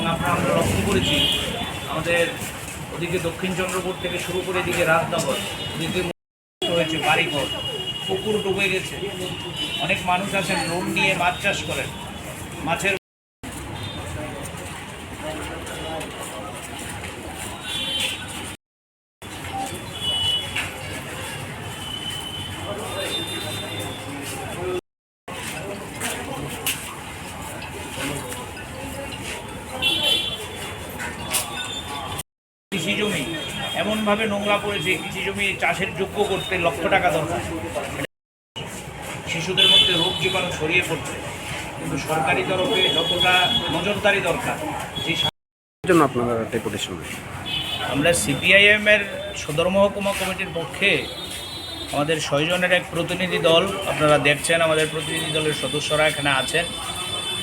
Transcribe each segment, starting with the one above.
এবং আপনারা আমরা লক্ষ্য করেছি, আমাদের ওদিকে দক্ষিণ চন্দ্রপুর থেকে শুরু করে এদিকে রাজনগর ওদিকে হয়েছে বাড়িঘর, পুকুর ডুবে গেছে। অনেক মানুষ আছেন লোন নিয়ে মাছ চাষ করেন। মাছের এমনভাবে নোংরা পড়েছে কৃষি জমি চাষের যোগ্য করতে লক্ষ টাকা দরকার। শিশুদের মধ্যে রোগ জীবাণু ছড়িয়ে পড়ছে কিন্তু সরকারি তরফে যতটা নজরদারি দরকার সেই জন্য আপনারা ডেপুটেশন আমরা সিপিআইএম এর সদর মহকুমা কমিটির পক্ষে আমাদের ছয়জনের এক প্রতিনিধি দল আপনারা দেখছেন আমাদের প্রতিনিধি দলের সদস্যরা এখানে আছেন।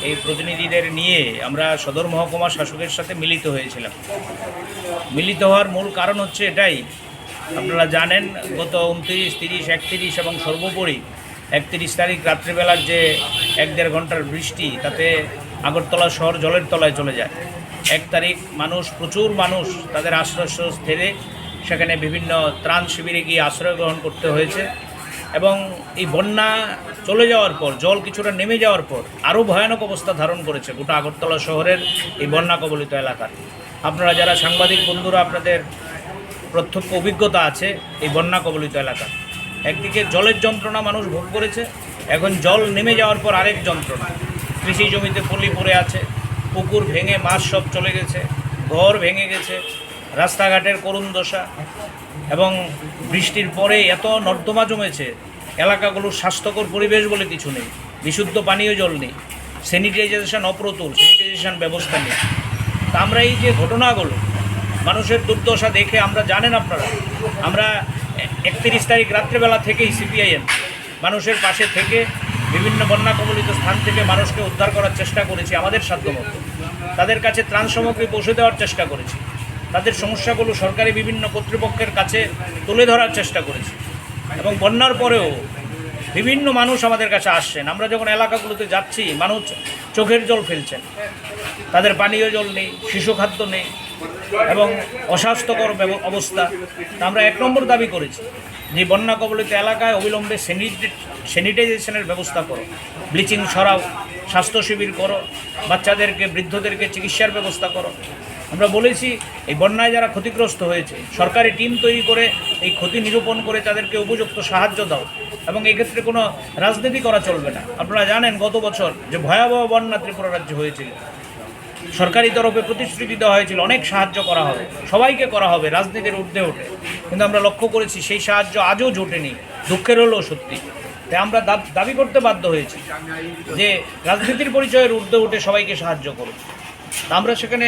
এই প্রতিনিধিদের নিয়ে আমরা সদর মহকুমা শাসকের সাথে মিলিত হয়েছিলাম। মিলিত হওয়ার মূল কারণ হচ্ছে এটাই। আপনারা জানেন, গত উনত্রিশ তিরিশ, একত্রিশ এবং সর্বোপরি একত্রিশ তারিখ রাত্রিবেলার যে এক দেড় ঘণ্টার বৃষ্টি, তাতে আগরতলা শহর জলের তলায় চলে যায়। এক তারিখ মানুষ, প্রচুর মানুষ তাদের আশ্রয় স্থিরে। সেখানে বিভিন্ন ত্রাণ শিবিরে গিয়ে আশ্রয় গ্রহণ করতে হয়েছে এবং এই বন্যা চলে যাওয়ার পর, জল কিছুটা নেমে যাওয়ার পর আরও ভয়ানক অবস্থা ধারণ করেছে গোটা আগরতলা শহরের এই বন্যা কবলিত এলাকার। আপনারা যারা সাংবাদিক বন্ধুরা, আপনাদের প্রত্যক্ষ অভিজ্ঞতা আছে এই বন্যা কবলিত এলাকা একদিকে জলের যন্ত্রণা মানুষ ভোগ করেছে, এখন জল নেমে যাওয়ার পর আরেক যন্ত্রণা। কৃষি জমিতে পলি পড়ে আছে, পুকুর ভেঙে মাছ সব চলে গেছে, ঘর ভেঙে গেছে, রাস্তাঘাটের করুণ দশা এবং বৃষ্টির পরে এত নর্দমা জমেছে এলাকাগুলোর স্বাস্থ্যকর পরিবেশ বলে কিছু নেই। বিশুদ্ধ পানীয় জল নেই। স্যানিটাইজেশন অপ্রতুল, স্যানিটাইজেশন ব্যবস্থা নেই। তা আমরা এই যে ঘটনাগুলো, মানুষের দুর্দশা দেখে আমরা জানেন আপনারা, আমরা একত্রিশ তারিখ রাত্রেবেলা থেকেই সিপিআইএম, মানুষের পাশে থেকে বিভিন্ন বন্যা কবলিত স্থান থেকে মানুষকে উদ্ধার করার চেষ্টা করেছি আমাদের সাধ্যমতো। তাদের কাছে ত্রাণ সামগ্রী পৌঁছে দেওয়ার চেষ্টা করেছি। তাদের সমস্যাগুলো সরকারি বিভিন্ন কর্তৃপক্ষের কাছে তুলে ধরার চেষ্টা করেছি। এবং বন্যার পরেও বিভিন্ন মানুষ আমাদের কাছে আসছেন। আমরা যখন এলাকাগুলোতে যাচ্ছি, মানুষ চোখের জল ফেলছেন। তাদের পানীয় জল নেই, শিশু খাদ্য নেই এবং অস্বাস্থ্যকর অবস্থা। আমরা এক নম্বর দাবি করেছি যে, বন্যা কবলিত এলাকায় অবিলম্বে স্যানিটে স্যানিটাইজেশনের ব্যবস্থা করো। ব্লিচিং ছড়াও, স্বাস্থ্য শিবির করো, বাচ্চাদেরকে, বৃদ্ধদেরকে চিকিৎসার ব্যবস্থা করো। আমরা বলেছি, এই বন্যায় যারা ক্ষতিগ্রস্ত হয়েছে, সরকারি টিম তৈরি করে এই ক্ষতি নিরূপণ করে তাদেরকে উপযুক্ত সাহায্য দাও। এবং এক্ষেত্রে কোনো রাজনীতি করা চলবে না। আপনারা জানেন গত বছর যে ভয়াবহ বন্যা ত্রিপুরা রাজ্যে হয়েছিল। সরকারি তরফে প্রতিশ্রুতি দেওয়া হয়েছিল, অনেক সাহায্য করা হবে, সবাইকে করা হবে, রাজনীতির ঊর্ধ্বে ওঠে। কিন্তু আমরা লক্ষ্য করেছি, সেই সাহায্য আজও জোটেনি, দুঃখের হলেও সত্যি। তাই আমরা দাবি করতে বাধ্য হয়েছি যে রাজনীতির পরিচয়ের ঊর্ধ্বে উঠে সবাইকে সাহায্য করুন। আমরা সেখানে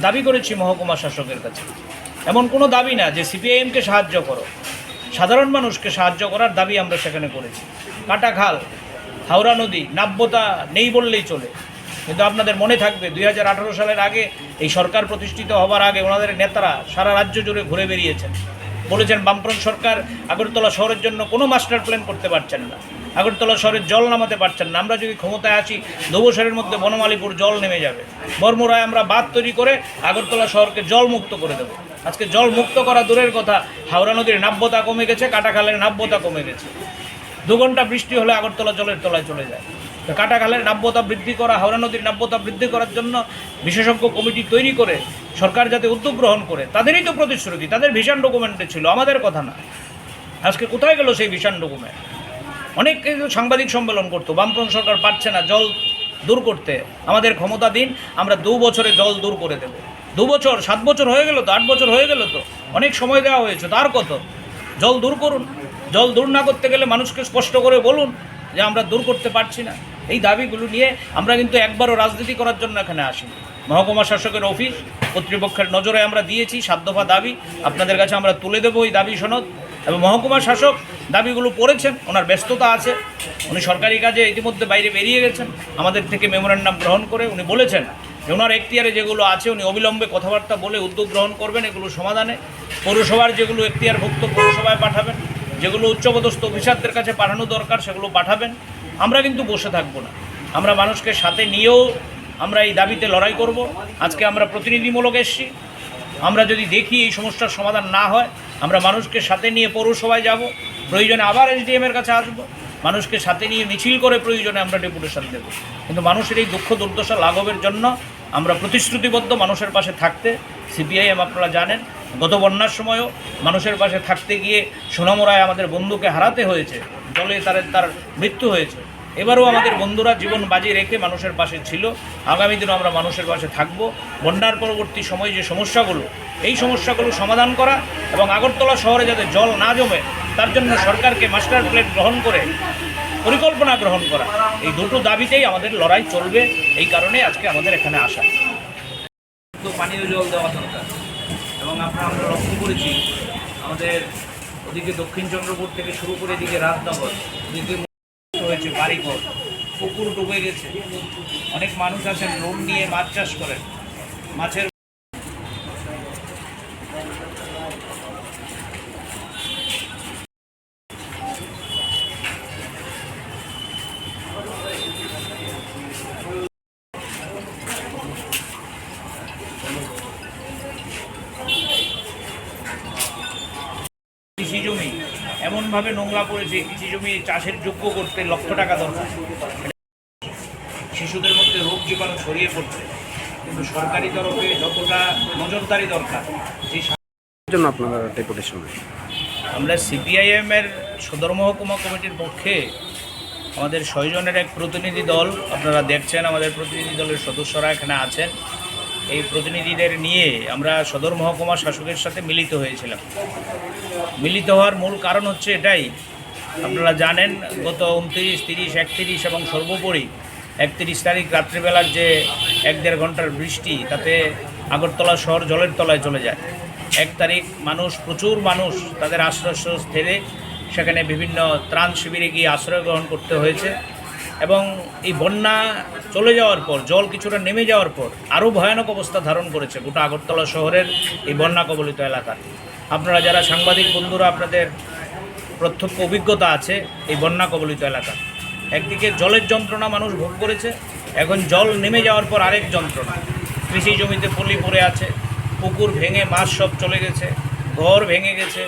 দাবি করেছি মহকুমা শাসকের কাছে। এমন কোনো দাবি না যে সিপিআইএমকে সাহায্য করো। সাধারণ মানুষকে সাহায্য করার দাবি আমরা সেখানে করেছি। কাটাখাল হাওড়া নদী, নাব্যতা নেই বললেই চলে। কিন্তু আপনাদের মনে থাকবে, দুই হাজার আঠেরো সালের আগে এই সরকার প্রতিষ্ঠিত হবার আগে ওনাদের নেতারা সারা রাজ্য জুড়ে ঘুরে বেরিয়েছেন। বলেছেন, বামফ্রন্ট সরকার আগরতলা শহরের জন্য কোনো মাস্টার প্ল্যান করতে পারছেন না। আগরতলা শহরের জল নামাতে পারছেন না। আমরা যদি ক্ষমতায় আসি দোবশরের মধ্যে বনমালীপুর জল নেমে যাবে। বর্মরায় আমরা বাঁধ তৈরি করে আগরতলা শহরকে জল মুক্ত করে দেবো। আজকে জল মুক্ত করা দূরের কথা, হাওড়া নদীর নাব্যতা কমে গেছে কাটাখালের নাব্যতা কমে গেছে। দু ঘণ্টা বৃষ্টি হলে আগরতলা জলের তলায় চলে যায়। তো কাটাখালের নাব্যতা বৃদ্ধি করা, হাওড়া নদীর নাব্যতা বৃদ্ধি করার জন্য বিশেষজ্ঞ কমিটি তৈরি করে, সরকার যাতে উদ্যোগ গ্রহণ করে, তাদেরই তো প্রতিশ্রুতি, তাদের ভিশন ডকুমেন্টে ছিল, আমাদের কথা না। আজকে কোথায় গেল সেই ভিশন ডকুমেন্ট? অনেক কিছু সাংবাদিক সম্মেলন করতো, বামফ্রন্ট সরকার পারছে না জল দূর করতে, আমাদের ক্ষমতা দিন, আমরা দু বছরে জল দূর করে দেবো। দু বছর, সাত বছর হয়ে গেল তো, আট বছর হয়ে গেল তো, অনেক সময় দেওয়া হয়েছে, তার কত? জল দূর করুন, জল দূর না করতে গেলে মানুষকে স্পষ্ট করে বলুন যে আমরা দূর করতে পারছি না। এই দাবিগুলো নিয়ে আমরা কিন্তু একবারও রাজনীতি করার জন্য এখানে আসি মহকুমা শাসকের অফিস, কর্তৃপক্ষের নজরে আমরা দিয়েছি দফা দাবি, আপনাদের কাছে আমরা তুলে দেবো এই দাবি সনদ। এবং মহকুমা শাসক দাবিগুলো পড়েছেন, ওনার ব্যস্ততা আছে। উনি সরকারি কাজে ইতিমধ্যে বাইরে বেরিয়ে গেছেন। আমাদের থেকে মেমোরেন্ডাম গ্রহণ করে উনি বলেছেন যে, ওনার এখতিয়ারে যেগুলো আছে, উনি অবিলম্বে কথাবার্তা বলে উদ্যোগ গ্রহণ করবেন, এগুলো সমাধানে। পৌরসভার যেগুলো এখতিয়ারভুক্ত পৌরসভায় পাঠাবেন, যেগুলো উচ্চপদস্থ অফিসারদের কাছে পাঠানো দরকার, সেগুলো পাঠাবেন। আমরা কিন্তু বসে থাকব না। আমরা মানুষকে সাথে নিয়েও আমরা এই দাবিতে লড়াই করব। আজকে আমরা প্রতিনিধিমূলক এসেছি। আমরা যদি দেখি এই সমস্যার সমাধান না হয় আমরা মানুষকে সাথে নিয়ে পৌরসভায় যাব, প্রয়োজনে আবার এসডিএম এর কাছে আসব। মানুষকে সাথে নিয়ে মিছিল করে প্রয়োজনে আমরা ডেপুটেশন দেব। কিন্তু মানুষের এই দুঃখ দুর্দশা লাঘবের জন্য আমরা প্রতিশ্রুতিবদ্ধ মানুষের পাশে থাকতে, সিপিআইএম আপনারা জানেন, গত বন্যার সময়ও মানুষের পাশে থাকতে গিয়ে সোনামোড়ায় আমাদের বন্ধুকে হারাতে হয়েছে। জলে তার তার মৃত্যু হয়েছে। এবারও আমাদের বন্ধুরা জীবন বাজি রেখে মানুষের পাশে ছিল। আগামী দিনও আমরা মানুষের পাশে থাকব। বন্যার পরবর্তী সময়ে যে সমস্যাগুলো, এই সমস্যাগুলো সমাধান করা এবং আগরতলা শহরে যাতে জল না জমে, তার জন্য সরকারকে মাস্টার প্ল্যান গ্রহণ করে পরিকল্পনা গ্রহণ করা, এই দুটো দাবিতেই আমাদের লড়াই চলবে। এই কারণে আজকে আমাদের এখানে আসা। তো পানীয় জল দেওয়া দরকার এবং আপনারা আমরা লক্ষ্য করেছি, আমাদের ওদিকে দক্ষিণ চন্দ্রপুর থেকে শুরু করে এদিকে রাজনগর ওদিকে হয়েছে বাড়িঘর পুকুর ডুবে গেছে। অনেক মানুষ আছেন লোন নিয়ে মাছ চাষ করেন। মাছের এমনভাবে নোংরা পড়েছে কৃষি জমি চাষের যোগ্য করতে লক্ষ টাকা দরকার। শিশুদের মধ্যে রোগ জীবাণু ছড়িয়ে পড়ছে কিন্তু সরকারি তরফে যতটা নজরদারি দরকার সেই জন্য আপনারা ডেপুটেশন আমরা সিপিআইএম এর সদর মহকুমা কমিটির পক্ষে আমাদের ছয়জনের এক প্রতিনিধি দল আপনারা দেখছেন আমাদের প্রতিনিধি দলের সদস্যরা এখানে আছেন। এই প্রতিনিধিদের নিয়ে আমরা সদর মহকুমা শাসকের সাথে মিলিত হয়েছিলাম। মিলিত হওয়ার মূল কারণ হচ্ছে এটাই। আপনারা জানেন, গত উনত্রিশ তিরিশ, একত্রিশ এবং সর্বোপরি একত্রিশ তারিখ রাত্রিবেলার যে এক দেড় ঘণ্টার বৃষ্টি, তাতে আগরতলা শহর জলের তলায় চলে যায়। এক তারিখ মানুষ, প্রচুর মানুষ তাদের আশ্রয় স্থিরে সেখানে বিভিন্ন ত্রাণ শিবিরে গিয়ে আশ্রয় গ্রহণ করতে হয়েছে এবং এই বন্যা চলে যাওয়ার পর, জল কিছুটা নেমে যাওয়ার পর, আরও ভয়ানক অবস্থা ধারণ করেছে গোটা আগরতলা শহরের এই বন্যা কবলিত এলাকা আপনারা যারা সাংবাদিক বন্ধুরা, আপনাদের প্রত্যক্ষ অভিজ্ঞতা আছে এই বন্যা কবলিত এলাকা একদিকে জলের যন্ত্রণা মানুষ ভোগ করেছে, এখন জল নেমে যাওয়ার পর আরেক যন্ত্রণা। কৃষি জমিতে পলি পড়ে আছে, পুকুর ভেঙে মাছ সব চলে গেছে, ঘর ভেঙে গেছে,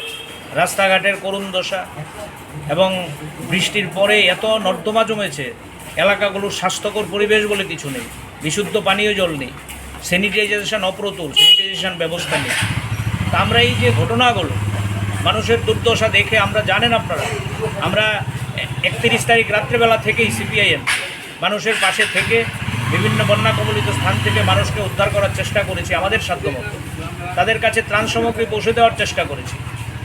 রাস্তাঘাটের করুণ দশা। এবং বৃষ্টির পরে এত নর্দমা জমেছে এলাকাগুলোর স্বাস্থ্যকর পরিবেশ বলে কিছু নেই। বিশুদ্ধ পানীয় জল নেই। স্যানিটাইজেশন অপ্রতুল স্যানিটাইজেশন ব্যবস্থা নেই। তা আমরা এই যে ঘটনাগুলো, মানুষের দুর্দশা দেখে আমরা জানেন আপনারা, আমরা একত্রিশ তারিখ রাত্রেবেলা থেকেই সিপিআইএম মানুষের পাশে থেকে বিভিন্ন বন্যা কবলিত স্থান থেকে মানুষকে উদ্ধার করার চেষ্টা করেছি আমাদের সাধ্যমতো। তাদের কাছে ত্রাণ সামগ্রী পৌঁছে দেওয়ার চেষ্টা করেছি।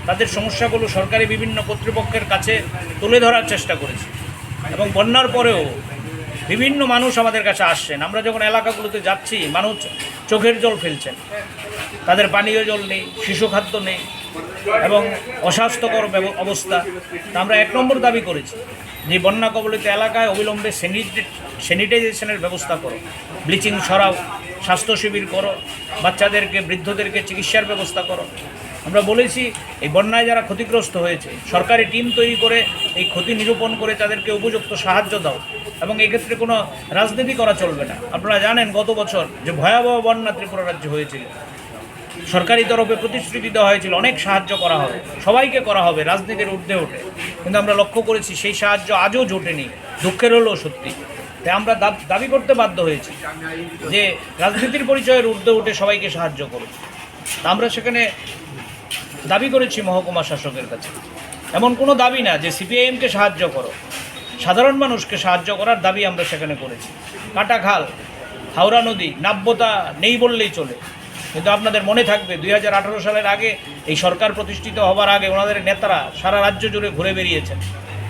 তাদের সমস্যাগুলো সরকারি বিভিন্ন কর্তৃপক্ষের কাছে তুলে ধরার চেষ্টা করেছি। এবং বন্যার পরেও বিভিন্ন মানুষ আমাদের কাছে আসছেন। আমরা যখন এলাকাগুলোতে যাচ্ছি, মানুষ চোখের জল ফেলছেন। তাদের পানীয় জল নেই, শিশু খাদ্য নেই এবং অস্বাস্থ্যকর অবস্থা। তা আমরা এক নম্বর দাবি করেছি যে, বন্যা কবলিত এলাকায় অবিলম্বে স্যানিটে স্যানিটাইজেশনের ব্যবস্থা করো। ব্লিচিং সরাও স্বাস্থ্য শিবির করো, বাচ্চাদেরকে, বৃদ্ধদেরকে চিকিৎসার ব্যবস্থা করো। আমরা বলেছি, এই বন্যায় যারা ক্ষতিগ্রস্ত হয়েছে, সরকারি টিম তৈরি করে এই ক্ষতি নিরূপণ করে তাদেরকে উপযুক্ত সাহায্য দাও। এবং এক্ষেত্রে কোনো রাজনীতি করা চলবে না। আপনারা জানেন গত বছর যে ভয়াবহ বন্যা ত্রিপুরা রাজ্যে হয়েছিল। সরকারি তরফে প্রতিশ্রুতি দেওয়া হয়েছিল, অনেক সাহায্য করা হবে, সবাইকে করা হবে, রাজনীতির ঊর্ধ্বে ওঠে। কিন্তু আমরা লক্ষ্য করেছি, সেই সাহায্য আজও জোটেনি, দুঃখের হলেও সত্যি। তাই আমরা দাবি করতে বাধ্য হয়েছি যে রাজনীতির পরিচয়ের ঊর্ধ্বে উঠে সবাইকে সাহায্য করুন। আমরা সেখানে দাবি করেছি মহকুমা শাসকের কাছে। এমন কোনো দাবি না যে সিপিআইএমকে সাহায্য করো। সাধারণ মানুষকে সাহায্য করার দাবি আমরা সেখানে করেছি। কাটাখাল হাওড়া নদী, নাব্যতা নেই বললেই চলে। কিন্তু আপনাদের মনে থাকবে, দুই হাজার আঠেরো সালের আগে এই সরকার প্রতিষ্ঠিত হবার আগে ওনাদের নেতারা সারা রাজ্য জুড়ে ঘুরে বেরিয়েছেন।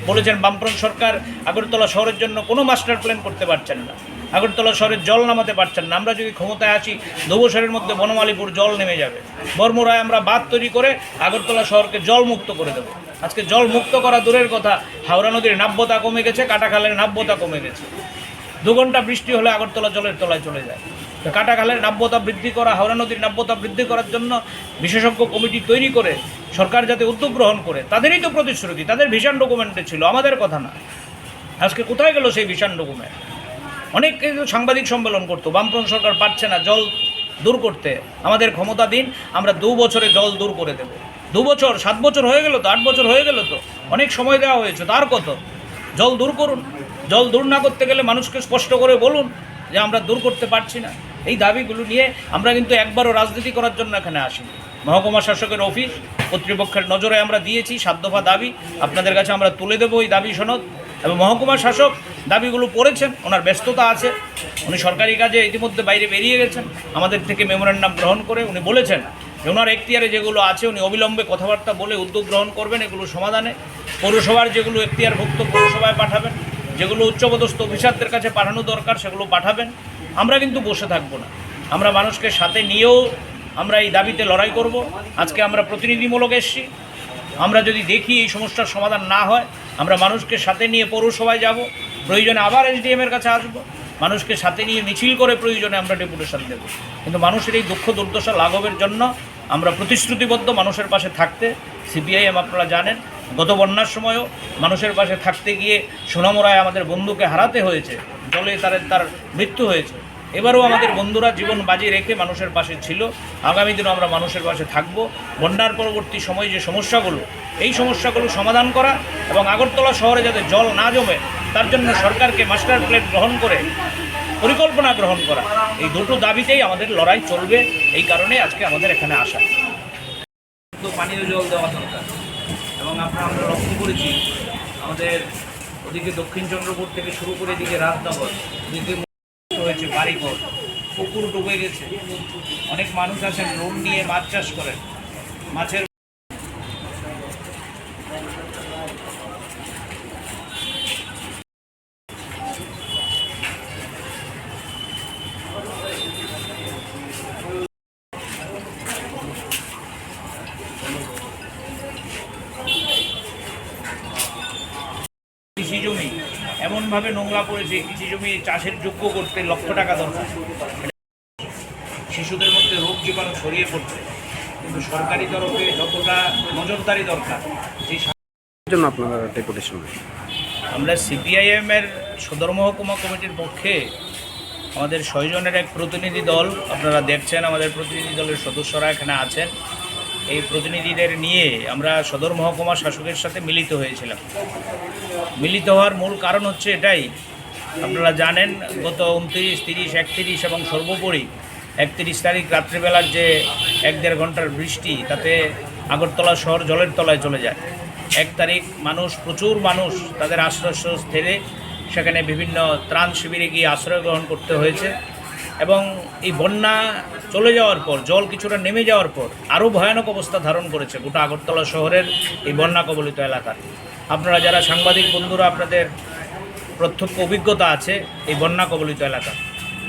বলেছেন, বামফ্রন্ট সরকার আগরতলা শহরের জন্য কোনো মাস্টার প্ল্যান করতে পারছেন না। আগরতলা শহরের জল নামাতে পারছেন না। আমরা যদি ক্ষমতায় আসি দবসরের মধ্যে বনমালীপুর জল নেমে যাবে। বর্মরায় আমরা বাঁধ তৈরি করে আগরতলা শহরকে জল মুক্ত করে দেবো। আজকে জল মুক্ত করা দূরের কথা, হাওড়া নদীর নাব্যতা কমে গেছে, কাটাখালের নাব্যতা কমে গেছে। দু ঘণ্টা বৃষ্টি হলে আগরতলা জলের তলায় চলে যায়। তো কাটাখালের নাব্যতা বৃদ্ধি করা, হাওড়া নদীর নাব্যতা বৃদ্ধি করার জন্য বিশেষজ্ঞ কমিটি তৈরি করে, সরকার যাতে উদ্যোগ গ্রহণ করে, তাদেরই তো প্রতিশ্রুতি, তাদের ভিশন ডকুমেন্টে ছিল, আমাদের কথা না। আজকে কোথায় গেল সেই ভিশন ডকুমেন্ট? অনেক কিছু সাংবাদিক সম্মেলন করতো, বামফ্রন্ট সরকার পারছে না জল দূর করতে, আমাদের ক্ষমতা দিন, আমরা দু বছরে জল দূর করে দেব। দু বছর, সাত বছর হয়ে গেল তো, আট বছর হয়ে গেল তো, অনেক সময় দেওয়া হয়েছে, তার কত? জল দূর করুন, জল দূর না করতে গেলে মানুষকে স্পষ্ট করে বলুন যে আমরা দূর করতে পারছি না। এই দাবিগুলো নিয়ে আমরা কিন্তু একবারও রাজনীতি করার জন্য এখানে আসিনি। মহকুমা শাসকের অফিস, কর্তৃপক্ষের নজরে আমরা দিয়েছি দফা দাবি, আপনাদের কাছে আমরা তুলে দেবো এই দাবি সনদ। এবং মহকুমা শাসক দাবিগুলো পড়েছেন, ওনার ব্যস্ততা আছে। উনি সরকারি কাজে ইতিমধ্যে বাইরে বেরিয়ে গেছেন। আমাদের থেকে মেমোরেন্ডাম গ্রহণ করে উনি বলেছেন যে, ওনার এখতিয়ারে যেগুলো আছে, উনি অবিলম্বে কথাবার্তা বলে উদ্যোগ গ্রহণ করবেন, এগুলো সমাধানে। পৌরসভার যেগুলো এখতিয়ারভুক্ত পৌরসভায় পাঠাবেন, যেগুলো উচ্চপদস্থ অফিসারদের কাছে পাঠানো দরকার, সেগুলো পাঠাবেন। আমরা কিন্তু বসে থাকব না। আমরা মানুষকে সাথে নিয়েও আমরা এই দাবিতে লড়াই করব। আজকে আমরা প্রতিনিধিমূলক এসছি। আমরা যদি দেখি এই সমস্যার সমাধান না হয় আমরা মানুষকে সাথে নিয়ে পৌরসভায় যাব, প্রয়োজনে আবার এসডিএম এর কাছে আসব। মানুষকে সাথে নিয়ে মিছিল করে প্রয়োজনে আমরা ডেপুটেশন দেব। কিন্তু মানুষের এই দুঃখ দুর্দশা লাঘবের জন্য আমরা প্রতিশ্রুতিবদ্ধ মানুষের পাশে থাকতে, সিপিআইএম আপনারা জানেন, গত বন্যার সময়ও মানুষের পাশে থাকতে গিয়ে সোনামোড়ায় আমাদের বন্ধুকে হারাতে হয়েছে। জলে তার তার মৃত্যু হয়েছে। এবারও আমাদের বন্ধুরা জীবন বাজি রেখে মানুষের পাশে ছিল। আগামী দিনও আমরা মানুষের পাশে থাকব। বন্যার পরবর্তী সময়ে যে সমস্যাগুলো, এই সমস্যাগুলো সমাধান করা এবং আগরতলা শহরে যাতে জল না জমে, তার জন্য সরকারকে মাস্টার প্ল্যান গ্রহণ করে পরিকল্পনা গ্রহণ করা, এই দুটো দাবিতেই আমাদের লড়াই চলবে। এই কারণে আজকে আমাদের এখানে আসা। পানীয় জল দেওয়া দরকার এবং আমরা আমরা লক্ষ্য করেছি, আমাদের ওদিকে দক্ষিণ চন্দ্রপুর থেকে শুরু করে এদিকে রাজনগর, এদিকে হয়েছে বাড়িঘর পুকুর ডুবে গেছে। অনেক মানুষ আছেন লোন নিয়ে মাছ চাষ করেন। মাছের নোংরা পড়েছে কৃষি জমি চাষের যোগ্য করতে লক্ষ টাকা দরকার। শিশুদের মধ্যে রোগ জীবাণু ছড়িয়ে পড়ছে কিন্তু সরকারি তরফে যতটা নজরদারি দরকার সেই এর জন্য আপনারা ডেপুটেশন আমরা সিপিআইএমের সদর মহকুমা কমিটির পক্ষে আমাদের ছয়জনের এক প্রতিনিধি দল আপনারা দেখছেন আমাদের প্রতিনিধি দলের সদস্যরা এখানে আছেন। এই প্রতিনিধিদের নিয়ে আমরা সদর মহকুমা শাসকের সাথে মিলিত হয়েছিলাম। মিলিত হওয়ার মূল কারণ হচ্ছে এটাই। আপনারা জানেন, গত উনত্রিশ, তিরিশ, একত্রিশ এবং সর্বোপরি একত্রিশ তারিখ রাত্রিবেলার যে এক দেড় ঘণ্টার বৃষ্টি, তাতে আগরতলা শহর জলের তলায় চলে যায়। এক তারিখ মানুষ, প্রচুর মানুষ তাদের আশ্রয় স্থেলে সেখানে বিভিন্ন ত্রাণ শিবিরে গিয়ে আশ্রয় গ্রহণ করতে হয়েছে। এবং এই বন্যা চলে যাওয়ার পর, জল কিছুটা নেমে যাওয়ার পর, আরও ভয়ানক অবস্থা ধারণ করেছে গোটা আগরতলা শহরের এই বন্যা কবলিত এলাকার আপনারা যারা সাংবাদিক বন্ধুরা, আপনাদের প্রত্যক্ষ অভিজ্ঞতা আছে এই বন্যা কবলিত এলাকা।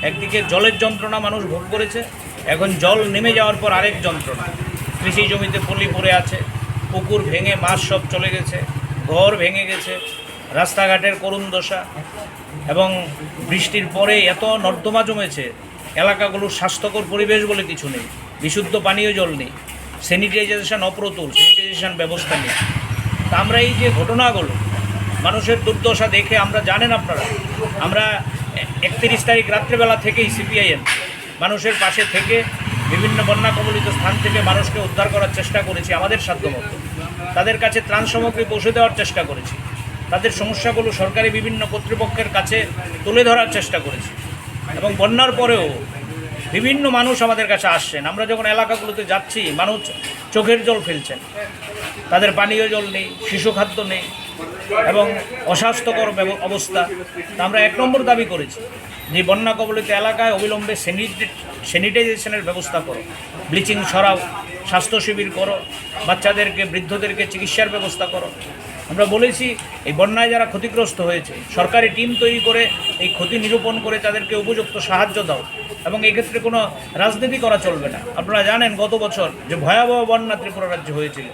একদিকে জলের যন্ত্রণা মানুষ ভোগ করেছে, এখন জল নেমে যাওয়ার পর আরেক যন্ত্রণা। কৃষি জমিতে পলি পড়ে আছে, পুকুর ভেঙে মাছ সব চলে গেছে, ঘর ভেঙে গেছে, রাস্তাঘাটের করুণ দশা এবং বৃষ্টির পরে এত নর্দমা জমেছে, এলাকাগুলোর স্বাস্থ্যকর পরিবেশ বলে কিছু নেই, বিশুদ্ধ পানীয় জল নেই স্যানিটাইজেশন অপ্রতুল স্যানিটাইজেশন ব্যবস্থা নেই। তা আমরা এই যে ঘটনাগুলো, মানুষের দুর্দশা দেখে আমরা জানেন আপনারা, আমরা একত্রিশ তারিখ রাত্রেবেলা থেকেই সিপিআইএম মানুষের পাশে থেকে বিভিন্ন বন্যা কবলিত স্থান থেকে মানুষকে উদ্ধার করার চেষ্টা করেছি আমাদের সাধ্যমতো। তাদের কাছে ত্রাণ সামগ্রী পৌঁছে দেওয়ার চেষ্টা করেছি। তাদের সমস্যাগুলো সরকারি বিভিন্ন কর্তৃপক্ষের কাছে তুলে ধরার চেষ্টা করেছি। এবং বন্যার পরেও বিভিন্ন মানুষ আমাদের কাছে আসছেন। আমরা যখন এলাকাগুলোতে যাচ্ছি, মানুষ চোখের জল ফেলছেন। তাদের পানীয় জল নেই, শিশু খাদ্য নেই, এবং অস্বাস্থ্যকর অবস্থা। আমরা এক নম্বর দাবি করেছি যে, বন্যা কবলিত এলাকায় অবিলম্বে স্যানিটে স্যানিটাইজেশনের ব্যবস্থা করো। ব্লিচিং ছড়াও, স্বাস্থ্য শিবির করো, বাচ্চাদেরকে, বৃদ্ধদেরকে চিকিৎসার ব্যবস্থা করো। আমরা বলেছি, এই বন্যায় যারা ক্ষতিগ্রস্ত হয়েছে, সরকারি টিম তৈরি করে এই ক্ষতি নিরূপণ করে তাদেরকে উপযুক্ত সাহায্য দাও। এবং এক্ষেত্রে কোনো রাজনীতি করা চলবে না। আপনারা জানেন গত বছর যে ভয়াবহ বন্যা ত্রিপুরা রাজ্যে হয়েছিল।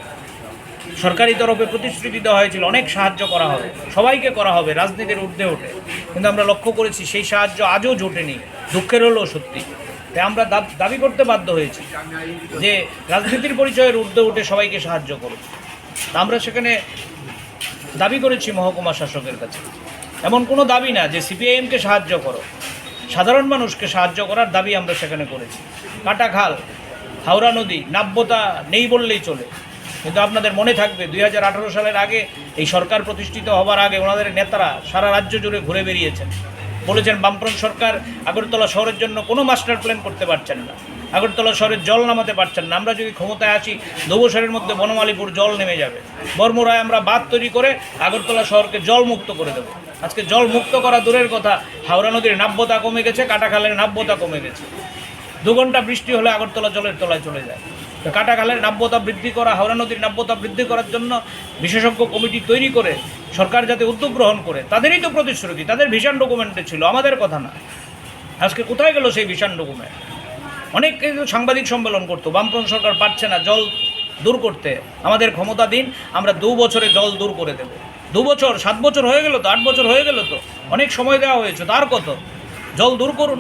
সরকারি তরফে প্রতিশ্রুতি দেওয়া হয়েছিল, অনেক সাহায্য করা হবে, সবাইকে করা হবে, রাজনীতির ঊর্ধ্বে ওঠে। কিন্তু আমরা লক্ষ্য করেছি, সেই সাহায্য আজও জোটেনি, দুঃখের হলেও সত্যি। তাই আমরা দাবি করতে বাধ্য হয়েছি যে রাজনীতির পরিচয়ের ঊর্ধ্বে উঠে সবাইকে সাহায্য করুন। আমরা সেখানে দাবি করেছি মহকুমা শাসকের কাছে। এমন কোনো দাবি না যে সিপিআইএমকে সাহায্য করো। সাধারণ মানুষকে সাহায্য করার দাবি আমরা সেখানে করেছি। কাটাখাল হাওড়া নদী, নাব্যতা নেই বললেই চলে। কিন্তু আপনাদের মনে থাকবে, দুই হাজার আঠেরো সালের আগে এই সরকার প্রতিষ্ঠিত হবার আগে ওনাদের নেতারা সারা রাজ্য জুড়ে ঘুরে বেরিয়েছেন। বলেছেন, বামফ্রন্ট সরকার আগরতলা শহরের জন্য কোনো মাস্টার প্ল্যান করতে পারছেন না। আগরতলা শহরের জল নামাতে পারছেন না। আমরা যদি ক্ষমতায় আসি দোবসারের মধ্যে বনমালীপুর জল নেমে যাবে। বর্মরায় আমরা বাঁধ তৈরি করে আগরতলা শহরকে জল মুক্ত করে দেবো। আজকে জল মুক্ত করা দূরের কথা, হাওড়া নদীর নাব্যতা কমে গেছে কাটাখালের নাব্যতা কমে গেছে। দু ঘণ্টা বৃষ্টি হলে আগরতলা জলের তলায় চলে যায়। তো কাটাখালের নাব্যতা বৃদ্ধি করা, হাওড়া নদীর নাব্যতা বৃদ্ধি করার জন্য বিশেষজ্ঞ কমিটি তৈরি করে, সরকার যাতে উদ্যোগ গ্রহণ করে, তাদেরই তো প্রতিশ্রুতি, তাদের ভিশন ডকুমেন্টে ছিল, আমাদের কথা না। আজকে কোথায় গেল সেই ভিশন ডকুমেন্ট অনেক সাংবাদিক সম্মেলন করতো, বামফ্রন্ট সরকার পারছে না জল দূর করতে, আমাদের ক্ষমতা দিন, আমরা দু বছরে জল দূর করে দেব। দু বছর, সাত বছর হয়ে গেল তো, আট বছর হয়ে গেল তো, অনেক সময় দেওয়া হয়েছে, তার কত? জল দূর করুন,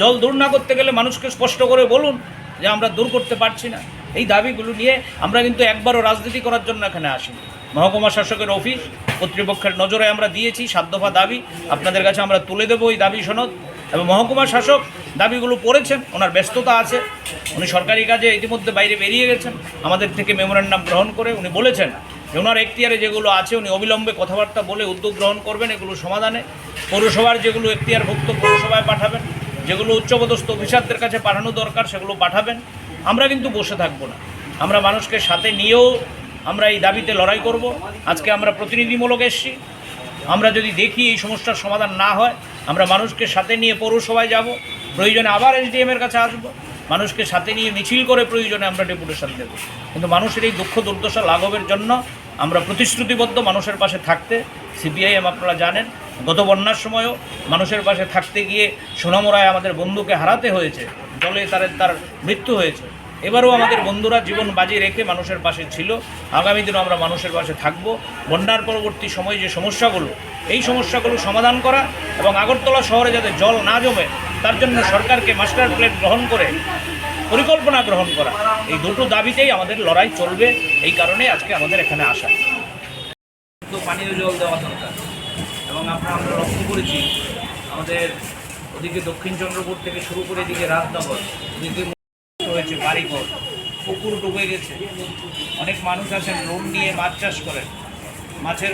জল দূর না করতে গেলে মানুষকে স্পষ্ট করে বলুন যে আমরা দূর করতে পারছি না। এই দাবিগুলো নিয়ে আমরা কিন্তু একবারও রাজনীতি করার জন্য এখানে আসিনি। মহকুমা শাসকের অফিস, কর্তৃপক্ষের নজরে আমরা দিয়েছি, সাত দফা দাবি, আপনাদের কাছে আমরা তুলে দেবো এই দাবি সনদ, এবং মহকুমা শাসক দাবিগুলো পড়েছেন, ওনার ব্যস্ততা আছে। উনি সরকারি কাজে ইতিমধ্যে বাইরে বেরিয়ে গেছেন। আমাদের থেকে মেমোরেন্ডাম গ্রহণ করে উনি বলেছেন ওনার এখতিয়ারে যেগুলো আছে, উনি অবিলম্বে কথাবার্তা বলে উদ্যোগ গ্রহণ করবেন, এগুলো সমাধানে। পৌরসভার যেগুলো এখতিয়ারভুক্ত পৌরসভায় পাঠাবেন, যেগুলো উচ্চপদস্থ অফিসারদের কাছে পাঠানো দরকার, সেগুলো পাঠাবেন। আমরা কিন্তু বসে থাকব না। আমরা মানুষকে সাথে নিয়েও আমরা এই দাবিতে লড়াই করব। আজকে আমরা প্রতিনিধিমূলক এসছি। আমরা যদি দেখি এই সমস্যার সমাধান না হয়, আমরা মানুষকে সাথে নিয়ে পৌরসভায় যাব, প্রয়োজনে আবার এসডিএম এর কাছে আসব। মানুষকে সাথে নিয়ে মিছিল করে প্রয়োজনে আমরা ডেপুটেশন দেব। কিন্তু মানুষের এই দুঃখ দুর্দশা লাঘবের জন্য আমরা প্রতিশ্রুতিবদ্ধ মানুষের পাশে থাকতে সিপিআইএম আপনারা জানেন, গত বন্যার সময়ও মানুষের পাশে থাকতে গিয়ে সোনামোড়ায় আমাদের বন্ধুকে হারাতে হয়েছে, জলে তার তার মৃত্যু হয়েছে। এবারও আমাদের বন্ধুরা জীবন বাজি রেখে মানুষের পাশে ছিল। আগামী দিনও আমরা মানুষের পাশে থাকব। বন্যার পরবর্তী সময়ে যে সমস্যাগুলো, এই সমস্যাগুলো সমাধান করা এবং আগরতলা শহরে যাতে জল না জমে, তার জন্য সরকারকে মাস্টার প্ল্যান গ্রহণ করে পরিকল্পনা গ্রহণ করা, এই দুটো দাবিতেই আমাদের লড়াই চলবে। এই কারণে আজকে আমাদের এখানে আসা। পানীয় জল দেওয়া দরকার এবং আমরা আমরা লক্ষ্য করেছি, আমাদের ওদিকে দক্ষিণ চন্দ্রপুর থেকে শুরু করে এদিকে রাজনগর ওদিকে হয়েছে বাড়িঘর পুকুর ডুবে গেছে। অনেক মানুষ আছেন লোন নিয়ে মাছ চাষ করেন। মাছের